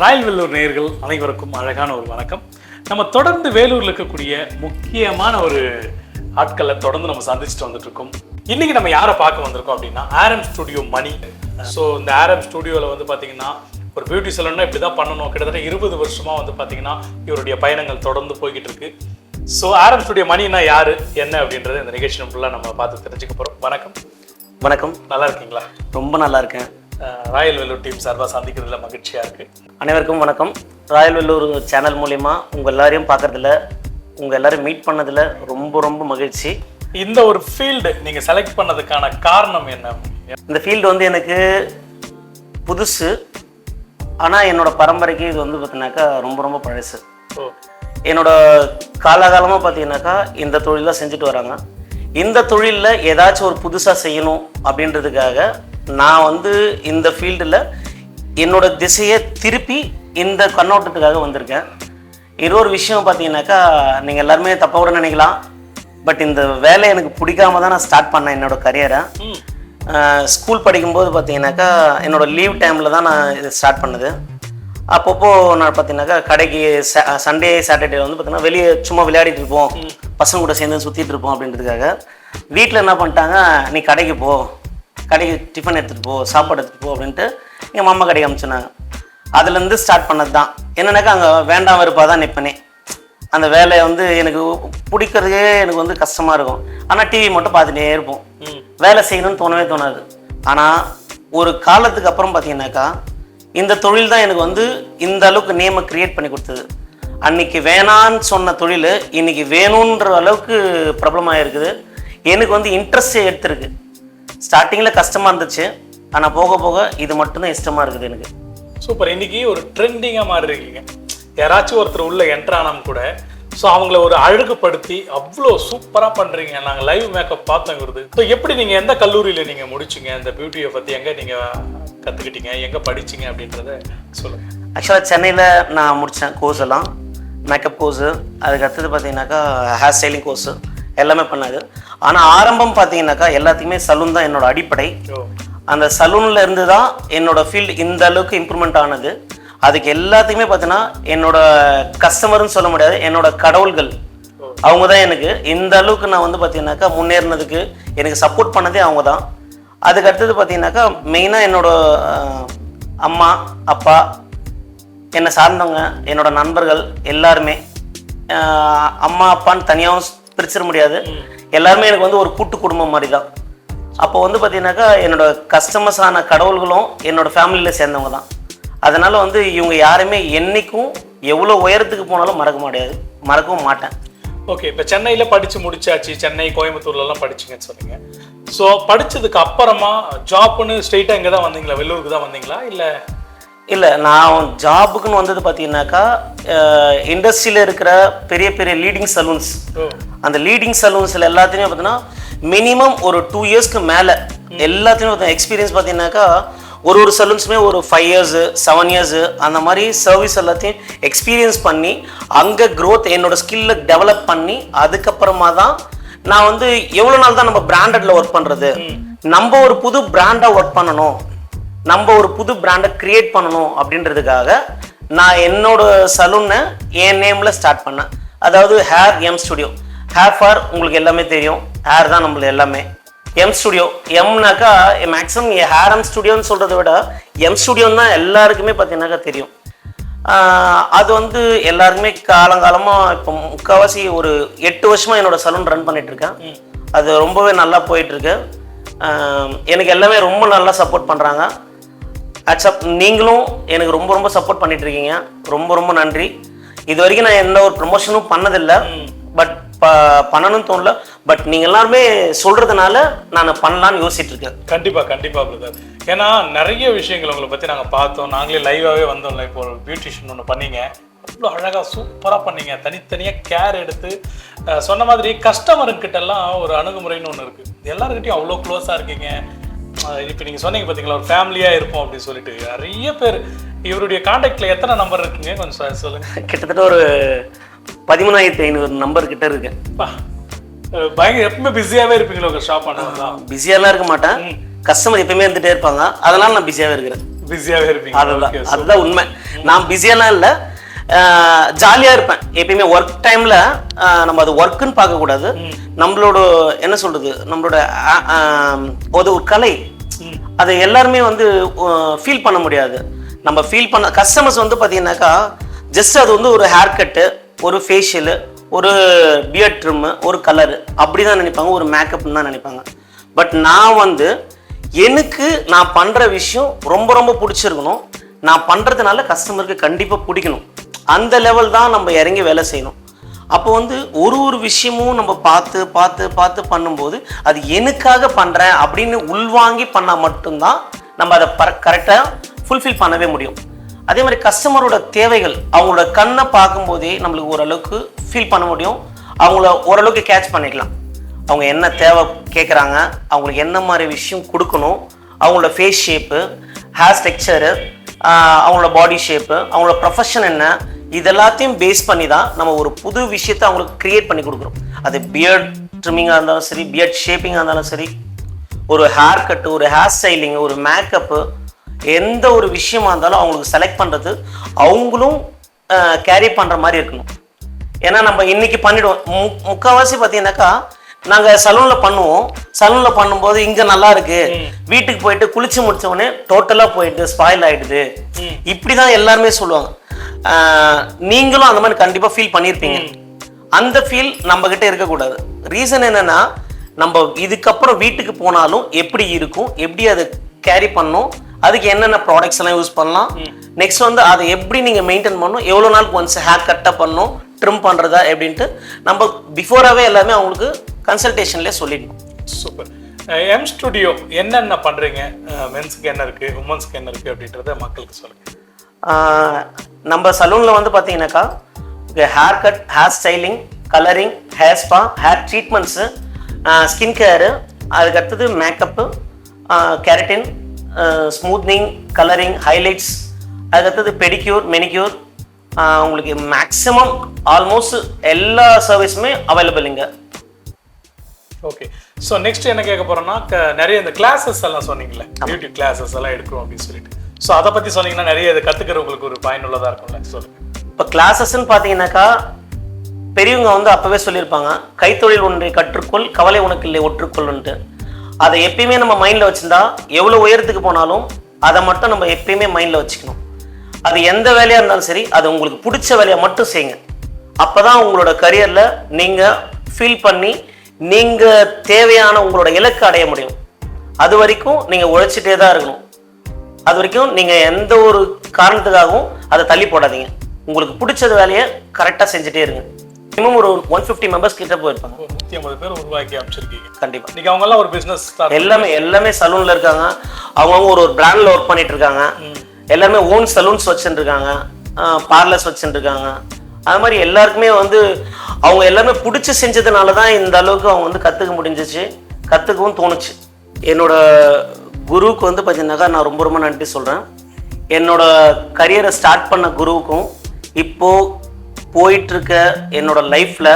Royal Vellore நேயர்கள் அனைவருக்கும் அழகான ஒரு வணக்கம். நம்ம தொடர்ந்து வேலூர்ல இருக்கக்கூடிய முக்கியமான ஒரு ஆட்களை தொடர்ந்து நம்ம சந்திச்சுட்டு வந்துட்டு இருக்கோம் இன்னைக்கு நம்ம யாரை பார்க்க வந்திருக்கோம் அப்படின்னா ஆரம் ஸ்டுடியோ மணி. ஸோ இந்த ஆரம் ஸ்டுடியோவில் வந்து பார்த்தீங்கன்னா ஒரு பியூட்டி சலூன்னா இப்படி தான் பண்ணணும். கிட்டத்தட்ட இருபது வருஷமா வந்து பார்த்தீங்கன்னா இவருடைய பயணங்கள் தொடர்ந்து போய்கிட்டு இருக்கு ஸோ ஆரம் ஸ்டுடியோ மணினா யாரு என்ன அப்படின்றத இந்த நிகழ்ச்சி ஃபுல்லாக நம்ம பார்த்து தெரிஞ்சுக்க போகிறோம் வணக்கம். வணக்கம். நல்லா இருக்கீங்களா? ரொம்ப நல்லா இருக்கேன். ராயல் வெல்லூர் டீம் சார்பாக சந்திக்கிறதுல மகிழ்ச்சியா இருக்கு. அனைவருக்கும் வணக்கம். ராயல் வெல்லூர் சேனல் மூலிமா உங்கள் எல்லாரையும் பார்க்கறதுல உங்கள் எல்லாரையும் மீட் பண்ணதில் ரொம்ப ரொம்ப மகிழ்ச்சி. இந்த ஒரு ஃபீல்டு நீங்க செலக்ட் பண்ணதுக்கான காரணம் என்ன? இந்த ஃபீல்டு வந்து எனக்கு புதுசு. ஆனால் என்னோட பரம்பரைக்கு இது வந்து பார்த்தீங்கன்னாக்கா ரொம்ப ரொம்ப பழசு. என்னோட காலகாலமாக பார்த்தீங்கன்னாக்கா இந்த தொழில் தான் செஞ்சுட்டு வராங்க. இந்த தொழிலில் ஏதாச்சும் ஒரு புதுசாக செய்யணும் அப்படின்றதுக்காக நான் வந்து இந்த ஃபீல்டில் என்னோட திசையை திருப்பி இந்த கண்ணோட்டத்துக்காக வந்திருக்கேன். இன்னொரு விஷயம் பார்த்தீங்கன்னாக்கா நீங்கள் எல்லாருமே தப்பாக கூட நினைக்கலாம். பட் இந்த வேலை எனக்கு பிடிக்காம தான் நான் ஸ்டார்ட் பண்ணேன் என்னோட கரியரை ஸ்கூல் படிக்கும்போது பார்த்தீங்கன்னாக்கா என்னோட லீவ் டைமில் தான் நான் இது ஸ்டார்ட் பண்ணது. அப்பப்போ நான் பார்த்தீங்கன்னாக்கா கடைக்கு சண்டே சாட்டர்டே வந்து பார்த்தீங்கன்னா வெளியே சும்மா விளையாடிட்டு இருப்போம். பசங்க கூட சேர்ந்து சுற்றிட்டு இருப்போம் அப்படின்றதுக்காக. வீட்டில் என்ன பண்ணிட்டாங்க நீ கடைக்கு போ. கடைக்கு டிஃபன் எடுத்துகிட்டு போ சாப்பாடு எடுத்துகிட்டு போ அப்படின்ட்டு எங்கள் மாமா கடைக்கு அனுப்பிச்சுனாங்க அதுலேருந்து ஸ்டார்ட் பண்ணது தான் என்னன்னாக்கா அங்கே வேண்டாம் வெறுப்பாக தான் நிற்பனே அந்த வேலையை வந்து எனக்கு பிடிக்கிறதுக்கே எனக்கு வந்து கஷ்டமாக இருக்கும். ஆனால் டிவி மட்டும் பார்த்துட்டே இருப்போம். வேலை செய்யணும்னு தோணவே தோணாது. ஆனால் ஒரு காலத்துக்கு அப்புறம் பார்த்தீங்கன்னாக்கா இந்த தொழில் தான் எனக்கு வந்து இந்த அளவுக்கு நேமை கிரியேட் பண்ணி கொடுத்தது. அன்னைக்கு வேணான்னு சொன்ன தொழில் இன்னைக்கு வேணுன்ற அளவுக்கு பிரபலமாக இருக்குது எனக்கு வந்து இன்ட்ரெஸ்டே எடுத்திருக்கு. ஸ்டார்டிங்கில் கஷ்டமாக இருந்துச்சு. ஆனால் போக போக இது மட்டும்தான் இஷ்டமாக இருக்குது எனக்கு. சூப்பர் இன்னைக்கு ஒரு ட்ரெண்டிங்கா மாறி இருக்கீங்க. யாராச்சும் ஒருத்தர் உள்ள என்ட்ரு ஆனாலும் கூட ஸோ அவங்கள ஒரு அழகுபடுத்தி அவ்வளோ சூப்பரா பண்றீங்க. நாங்க லைவ் மேக்கப் பார்த்தோம் வருது ஸோ எப்படி நீங்க எந்த கல்லூரியில நீங்க முடிச்சீங்க? இந்த பியூட்டியை பத்தி எங்க நீங்க கத்துக்கிட்டீங்க? எங்க படிச்சீங்க அப்படின்றத சொல்லுங்க. ஆக்சுவலாக சென்னையில் நான் முடித்தேன் கோர்ஸ் எல்லாம். மேக்கப் கோர்ஸு அதுக்கு அடுத்தது பார்த்தீங்கன்னாக்கா ஹேர் ஸ்டைலிங் கோர்ஸு எல்லாமே பண்ணாது ஆனால் ஆரம்பம் பார்த்தீங்கன்னாக்கா எல்லாத்தையுமே சலூன் தான் என்னோட அடிப்படை. அந்த சலூனில் இருந்து தான் என்னோட ஃபீல்டு இந்த அளவுக்கு இம்ப்ரூவ்மெண்ட் ஆனது. அதுக்கு எல்லாத்தையுமே பார்த்தீங்கன்னா என்னோட கஸ்டமர்னு சொல்ல முடியாது என்னோட கடவுள்கள். அவங்க தான் எனக்கு. இந்த அளவுக்கு நான் வந்து பார்த்தீங்கன்னாக்கா முன்னேறினதுக்கு எனக்கு சப்போர்ட் பண்ணதே அவங்க தான் அதுக்கு அடுத்தது பார்த்தீங்கன்னாக்கா மெயினாக என்னோட அம்மா அப்பா என்னை சார்ந்தவங்க என்னோட நண்பர்கள் எல்லாருமே. அம்மா அப்பான்னு தனியாகவும் பிரிச்சிட முடியாது. எல்லாருமே எனக்கு வந்து ஒரு கூட்டு குடும்பம் மாதிரி தான் அப்போ வந்து பார்த்தீங்கன்னாக்கா என்னோட கஸ்டமர்ஸான கடவுள்களும் என்னோட ஃபேமிலியில் சேர்ந்தவங்க தான் அதனால வந்து இவங்க யாருமே என்னைக்கும் எவ்வளோ உயரத்துக்கு போனாலும் மறக்க முடியாது. மறக்கவும் மாட்டேன். ஓகே இப்போ சென்னையில் படித்து முடிச்சாச்சு. சென்னை கோயம்புத்தூர்லலாம் படிச்சீங்கன்னு சொன்னீங்க. ஸோ படிச்சதுக்கு அப்புறமா ஜாப்னு ஸ்ட்ரெயிட்டாக இங்கே தான் வந்தீங்களா? வெள்ளூருக்கு தான் வந்தீங்களா? இல்லை? இல்லை நான் ஜாபுக்குன்னு வந்தது பார்த்தீங்கன்னாக்கா இண்டஸ்ட்ரியில் இருக்கிற பெரிய பெரிய லீடிங் சலூன்ஸ் அந்த லீடிங் சலூன்ஸில் எல்லாத்தையுமே பார்த்தீங்கன்னா மினிமம் ஒரு டூ இயர்ஸ்க்கு மேலே எல்லாத்தையுமே பார்த்தீங்கன்னா எக்ஸ்பீரியன்ஸ் பார்த்தீங்கன்னாக்கா ஒரு ஒரு சலூன்ஸுமே ஒரு ஃபைவ் இயர்ஸு செவன் இயர்ஸு அந்த மாதிரி சர்வீஸ் எல்லாத்தையும் எக்ஸ்பீரியன்ஸ் பண்ணி அங்கே க்ரோத் என்னோட ஸ்கில்லை டெவலப் பண்ணி அதுக்கப்புறமா தான் நான் வந்து எவ்வளோ நாள் தான் நம்ம பிராண்டட்ல ஒர்க் பண்ணுறது நம்ம ஒரு புது பிராண்டாக ஒர்க் பண்ணணும். நம்ம ஒரு புது பிராண்டை கிரியேட் பண்ணணும் அப்படின்றதுக்காக நான் என்னோட சலூனை என் நேமில் ஸ்டார்ட் பண்ணேன். அதாவது hair M studio hair for உங்களுக்கு எல்லாமே தெரியும். ஹேர் தான் நம்மளுக்கு எல்லாமே. எம் ஸ்டுடியோ எம்னாக்கா மேக்ஸிமம் ஹேர் எம் ஸ்டுடியோன்னு சொல்கிறத விட எம் ஸ்டுடியோன்னு தான் எல்லாருக்குமே பார்த்தீங்கன்னாக்கா தெரியும். அது வந்து எல்லாருக்குமே காலங்காலமாக இப்போ முக்கால்வாசி ஒரு எட்டு வருஷமாக என்னோட சலூன் ரன் பண்ணிகிட்ருக்கேன் அது ரொம்பவே நல்லா போயிட்டுருக்கு. எனக்கு எல்லாமே ரொம்ப நல்லா சப்போர்ட் பண்ணுறாங்க அக்செப்ட் நீங்களும் எனக்கு ரொம்ப ரொம்ப சப்போர்ட் பண்ணிட்டு இருக்கீங்க ரொம்ப ரொம்ப நன்றி. இது வரைக்கும் நான் எந்த ஒரு ப்ரொமோஷனும் பண்ணதில்லை. ப பண்ணணும்னு தோணல. பட் நீங்கள் எல்லாருமே சொல்கிறதுனால நான் பண்ணலான்னு யோசிச்சுட்டு இருக்கேன் கண்டிப்பா கண்டிப்பா பிரதர் ஏன்னா நிறைய விஷயங்கள் உங்களை பத்தி நாங்க பார்த்தோம். நாங்களே லைவாவே வந்தோம்ல இப்போ ஒரு பியூட்டிஷியன் ஒன்று பண்ணீங்க. அவ்வளோ அழகா சூப்பரா பண்ணீங்க. தனித்தனியா கேர் எடுத்து சொன்ன மாதிரி கஸ்டமர்கிட்ட எல்லாம் ஒரு அணுகுமுறைன்னு ஒன்று இருக்கு. எல்லாருக்கிட்டையும் அவ்வளோ க்ளோஸா இருக்கீங்க. இப்போ நீங்க சொன்னீங்க பார்த்தீங்களா ஒரு ஃபேமிலியா இருப்போம் அப்படின்னு சொல்லிட்டு. நிறைய பேர் இவருடைய காண்டாக்ட்ல எத்தனை நம்பர் இருக்குங்க? கொஞ்சம் சொ- சொல்லுங்க. கிட்டத்தட்ட ஒரு பதிமூணாயிரத்தி ஐநூறு நம்பர் கிட்ட இருக்கு. பா, அஹ், பயங்கர எப்பவுமே பிஸியாவே இருப்பீங்களா உங்க ஷாப் பிஸியாலாம் இருக்க மாட்டேன். கஸ்டமர் எப்பயுமே இருந்துட்டே இருப்பாங்க. அதனால நான் பிஸியாகவே இருக்கிறேன். பிஸியாவே இருப்பீங்க அதுதான். அதுதான் உண்மை. நான் பிஸியெல்லாம் இல்லை. ஜாலியா இருப்பேன். எப்பயுமே ஒர்க் டைம்ல நம்ம அது ஒர்க்குன்னு பார்க்க கூடாது. நம்மளோட என்ன சொல்றது? நம்மளோட அது ஒரு கலை. அதை எல்லாருமே வந்து ஃபீல் பண்ண முடியாது. நம்ம ஃபீல் பண்ண கஸ்டமர்ஸ் வந்து பார்த்தீங்கன்னாக்கா ஜஸ்ட் அது வந்து ஒரு ஹேர் கட்டு ஒரு ஃபேஷியலு ஒரு பியர்ட் ட்ரிம்மு ஒரு கலரு அப்படி தான் நினைப்பாங்க ஒரு மேக்கப்னு தான் நினைப்பாங்க. பட் நான் வந்து எனக்கு நான் பண்ணுற விஷயம் ரொம்ப ரொம்ப பிடிச்சிருக்கணும். நான் பண்ணுறதுனால கஸ்டமருக்கு கண்டிப்பாக பிடிக்கணும். அந்த லெவல் தான் நம்ம இறங்கி வேலை செய்யணும். அப்போ வந்து ஒரு ஒரு விஷயமும் நம்ம பார்த்து பார்த்து பார்த்து பண்ணும்போது அது எனக்காக பண்ணுறேன் அப்படின்னு உள்வாங்கி பண்ணால் மட்டும்தான் நம்ம அதை கரெக்டாக ஃபுல்ஃபில் பண்ணவே முடியும். அதே மாதிரி கஸ்டமரோட தேவைகள் அவங்களோட கண்ணை பார்க்கும்போதே நம்மளுக்கு ஓரளவுக்கு ஃபீல் பண்ண முடியும். அவங்கள ஓரளவுக்கு கேட்ச் பண்ணிக்கலாம். அவங்க என்ன தேவை கேட்குறாங்க அவங்களுக்கு என்ன மாதிரி விஷயம் கொடுக்கணும் அவங்களோட ஃபேஸ் ஷேப்பு ஹேர் ஸ்ட்ரக்சரு அவங்களோட பாடி ஷேப்பு அவங்களோட ப்ரொஃபஷன் என்ன இதெல்லாத்தையும் பேஸ் பண்ணி தான் நம்ம ஒரு புது விஷயத்தை அவங்களுக்கு க்ரியேட் பண்ணி கொடுக்குறோம். அது பியர்ட் ட்ரிம்மிங்காக இருந்தாலும் சரி பியர்ட் ஷேப்பிங்காக இருந்தாலும் சரி ஒரு ஹேர் கட்டு ஒரு ஹேர் ஸ்டைலிங் ஒரு மேக்கப்பு எந்த ஒரு விஷயமா இருந்தாலும் அவங்களுக்கு செலக்ட் பண்ணுறது அவங்களும் கேரி பண்ணுற மாதிரி இருக்கணும். ஏன்னா நம்ம இன்னைக்கு பண்ணிடுவோம். மு முக்கால்வாசி பார்த்தீங்கன்னாக்கா நாங்கள் சலூனில் பண்ணுவோம். சலூனில் பண்ணும்போது இங்கே நல்லா இருக்கு. வீட்டுக்கு போயிட்டு குளிச்சு முடிச்ச உடனே டோட்டலாக போயிட்டு ஸ்பாயில் ஆயிடுது. இப்படி தான் எல்லாருமே சொல்லுவாங்க. நீங்களும் அந்த மாதிரி கண்டிப்பாக ஃபீல் பண்ணியிருப்பீங்க அந்த ஃபீல் நம்ம கிட்ட இருக்கக்கூடாது. ரீசன் என்னன்னா நம்ம இதுக்கப்புறம் வீட்டுக்கு போனாலும் எப்படி இருக்கும்? எப்படி அதை கேரி பண்ணணும்? அதுக்கு என்னென்ன ப்ராடக்ட்ஸ் எல்லாம் யூஸ் பண்ணலாம்? நெக்ஸ்ட் வந்து அதை எப்படி நீங்க மெயின்டைன் பண்ணணும்? எவ்வளோ நாளுக்கு ஒன்ஸ் ஹேர் கட்டப் பண்ணணும்? ட்ரிம் பண்றதா எப்படின்ட்டு நம்ம பிஃபோராகவே எல்லாமே அவங்களுக்கு கன்சல்டேஷன்லேயே சொல்லிடணும். சூப்பர் எம் ஸ்டுடியோ என்னென்ன பண்றீங்க? மென்ஸ்க்கு என்ன இருக்கு? உமன்ஸ்க்கு என்ன இருக்கு? அப்படின்றத மக்களுக்கு சொல்லுங்க. ஆஹ் நம்ம சலூனில் வந்து பார்த்தீங்கன்னாக்கா haircut hair styling colouring hair spa hair treatments skin care அதுக்கடுத்தது makeup keratin smoothening colouring highlights அதுக்கடுத்தது பெடிக்யூர் மெனிக்யூர் உங்களுக்கு மேக்ஸிமம் ஆல்மோஸ்ட் எல்லா சர்வீஸுமே அவைலபிள் இங்கே. ஓகே ஸோ நெக்ஸ்ட் என்ன கேட்க போறோம்னா நிறைய இந்த கிளாஸஸ் எல்லாம் சொன்னீங்களே பியூட்டி கிளாஸஸ் எல்லாம் எடுக்கிறோம் அப்படின்னு சொல்லிட்டு. ஸோ அதை பத்தி சொன்னீங்கன்னா நிறைய இதை கத்துக்கிறவங்களுக்கு ஒரு பயனுள்ளதா இருக்கும்ல சொல்லுங்க. இப்போ கிளாஸஸ்ன்னு பார்த்தீங்கன்னாக்கா பெரியவங்க வந்து அப்பவே சொல்லியிருப்பாங்க கைத்தொழில் ஒன்றை கற்றுக்கொள் கவலை உனக்கு இல்லை ஒற்றுக்கொள்ன்ட்டு அதை எப்பயுமே நம்ம மைண்டில் வச்சுருந்தா எவ்வளோ உயரத்துக்கு போனாலும் அதை மட்டும் நம்ம எப்பயுமே மைண்டில் வச்சுக்கணும். அது எந்த வேலையாக இருந்தாலும் சரி அது உங்களுக்கு பிடிச்ச வேலையை மட்டும் செய்யுங்க. அப்போ தான் உங்களோட கரியரில் நீங்கள் ஃபீல் பண்ணி நீங்கள் தேவையான உங்களோட இலக்கு அடைய முடியும். அது வரைக்கும் நீங்கள் உழைச்சிட்டே தான் இருக்கணும். அது வரைக்கும் நீங்கள் எந்த ஒரு காரணத்துக்காகவும் அதை தள்ளி போடாதீங்க. உங்களுக்கு பிடிச்ச வேலையை கரெக்டாக செஞ்சுட்டே இருங்க. மினிமம் ஒரு ஒன் ஃபிஃப்டி மெம்பர்ஸ் கிட்ட போயிருப்பாங்க. நூத்தி ஐம்பது பேர் உருவாக்கி அமைச்சிருக்கீங்க கண்டிப்பாக இன்னைக்கு அவங்க எல்லாம் ஒரு ஸ்டார்ட் எல்லாமே எல்லாமே சலூன்ல இருக்காங்க. அவங்கவுங்க ஒரு ஒரு பிராண்ட்ல ஒர்க் பண்ணிட்டு இருக்காங்க. எல்லாருமே ஓன் சலூன்ஸ் வச்சுட்டு இருக்காங்க. பார்லர்ஸ் வச்சுட்டு இருக்காங்க. அது மாதிரி எல்லாருக்குமே வந்து அவங்க எல்லாமே பிடிச்சி செஞ்சதுனால தான் இந்த அளவுக்கு அவங்க வந்து கற்றுக்க முடிஞ்சிச்சு. கற்றுக்கவும் தோணுச்சு. என்னோட குருவுக்கு வந்து பார்த்தீங்கன்னாக்கா நான் ரொம்ப ரொம்ப நன்றி சொல்கிறேன் என்னோட கரியரை ஸ்டார்ட் பண்ண குருவுக்கும் இப்போ போயிட்டுருக்க என்னோட லைஃப்பில்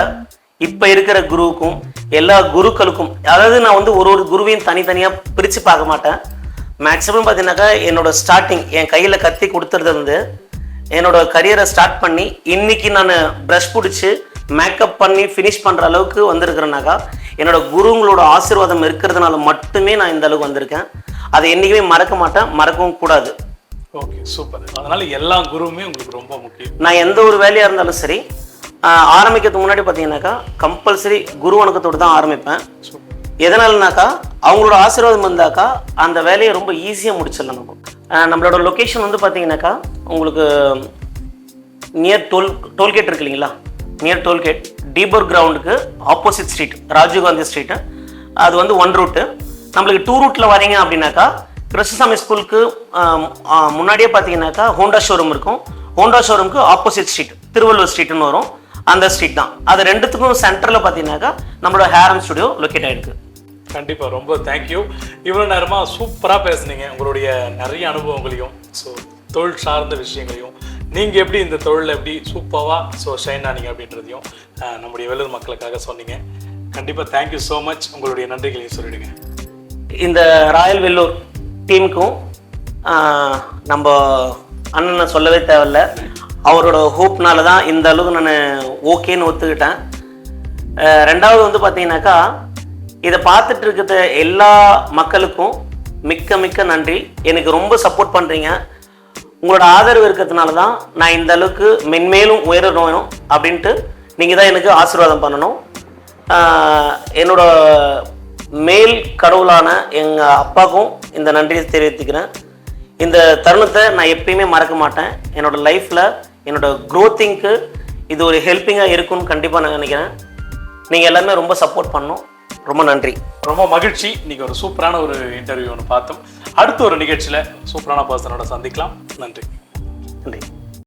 இப்போ இருக்கிற குருவுக்கும் எல்லா குருக்களுக்கும் அதாவது நான் வந்து ஒரு ஒரு குருவையும் தனித்தனியாக பிரித்து பார்க்க மாட்டேன். மேக்ஸிமம் பார்த்தீங்கன்னாக்கா என்னோட ஸ்டார்டிங் என் கையில் கத்தி கொடுத்துறது வந்து என்னோட கரியரை ஸ்டார்ட் பண்ணி இன்னைக்கு நான் ப்ரஷ் பிடிச்சி மேக்கப் பண்ணி ஃபினிஷ் பண்ணுற அளவுக்கு வந்திருக்கிறேனாக்கா என்னோட குருங்களோட ஆசீர்வாதம் இருக்கிறதுனால மட்டுமே நான் இந்த அளவுக்கு வந்திருக்கேன். அதை என்றைக்குமே மறக்க மாட்டேன் மறக்கவும் கூடாது. ஓகே சூப்பர் அதனால எல்லா குருவுமே உங்களுக்கு ரொம்ப முக்கியம். நான் எந்த ஒரு வேலையாக இருந்தாலும் சரி ஆரம்பிக்கிறதுக்கு முன்னாடி பார்த்தீங்கன்னாக்கா கம்பல்சரி குரு வணக்கத்தோடு தான் ஆரம்பிப்பேன். எதனாலனாக்கா அவங்களோட ஆசீர்வாதம் இருந்தாக்கா அந்த வேலையை ரொம்ப ஈஸியாக முடிச்சிடலாம் நம்ம. நம்மளோட லொக்கேஷன் வந்து பார்த்தீங்கன்னாக்கா உங்களுக்கு நியர் டோல் டோல்கேட் இருக்கு இல்லைங்களா? நியர் டோல்கேட் டீபர் கிரவுண்டுக்கு ஆப்போசிட் ஸ்ட்ரீட் ராஜீவ்காந்தி ஸ்ட்ரீட்டு அது வந்து ஒன் ரூட்டு நம்மளுக்கு டூ ரூட்டில் வரீங்க அப்படின்னாக்கா கிருஷ்ணசாமி ஸ்கூலுக்கு முன்னாடியே பார்த்தீங்கன்னாக்கா ஹோண்டா ஷோரூம் இருக்கும். ஹோண்டா ஷோரூமுக்கு ஆப்போசிட் ஸ்ட்ரீட் திருவள்ளூர் ஸ்ட்ரீட்னு வரும். அந்த ஸ்ட்ரீட் தான். அது ரெண்டுத்துக்கும் சென்டரில் பார்த்தீங்கன்னாக்கா நம்மளோட ஹேரம் ஸ்டுடியோ லொக்கேட் ஆகிருக்கு கண்டிப்பா ரொம்ப தேங்க்யூ இவ்வளவு நேரமா சூப்பரா பேசுனீங்க. உங்களுடைய நிறைய அனுபவங்களையும் ஸோ தொழில் சார்ந்த விஷயங்களையும். நீங்க எப்படி இந்த தொழில் எப்படி சூப்பராக ஸோ ஷைன் ஆனீங்க அப்படின்றதையும் நம்முடைய வேலூர் மக்களுக்காக சொன்னீங்க. கண்டிப்பா தேங்க்யூ ஸோ மச் உங்களுடைய நன்றிகளையும் சொல்லிடுங்க. இந்த ராயல் வெல்லூர் டீமுக்கும் நம்ம அண்ணனை சொல்லவே தேவையில்ல. அவரோட ஹோப்னால தான் இந்த அளவுக்கு நான் ஓகேன்னு ஒத்துக்கிட்டேன். ரெண்டாவது வந்து பார்த்தீங்கன்னாக்கா இதை பார்த்துட்டு இருக்கிற எல்லா மக்களுக்கும் மிக்க மிக்க நன்றி. எனக்கு ரொம்ப சப்போர்ட் பண்ணுறீங்க உங்களோட ஆதரவு இருக்கிறதுனால தான் நான் இந்த அளவுக்கு மென்மேலும் உயரணும் அப்படின்ட்டு நீங்கள் தான் எனக்கு ஆசீர்வாதம் பண்ணணும். என்னோட மேல் கடவுளான எங்கள் அப்பாவுக்கும் இந்த நன்றியை தெரிவித்துக்கிறேன். இந்த தருணத்தை நான் எப்பயுமே மறக்க மாட்டேன். என்னோட லைஃப்பில் என்னோட க்ரோத்திங்க்கு இது ஒரு ஹெல்ப்பிங்காக இருக்கும்னு கண்டிப்பாக நான் நினைக்கிறேன். நீங்கள் எல்லாருமே ரொம்ப சப்போர்ட் பண்ணணும். ரொம்ப நன்றி. ரொம்ப மகிழ்ச்சி. இன்னைக்கு ஒரு சூப்பரான ஒரு இன்டர்வியூ ஒன்று பார்த்தோம். அடுத்த ஒரு நிகழ்ச்சியில் சூப்பரான பர்சனோட சந்திக்கலாம். நன்றி. நன்றி.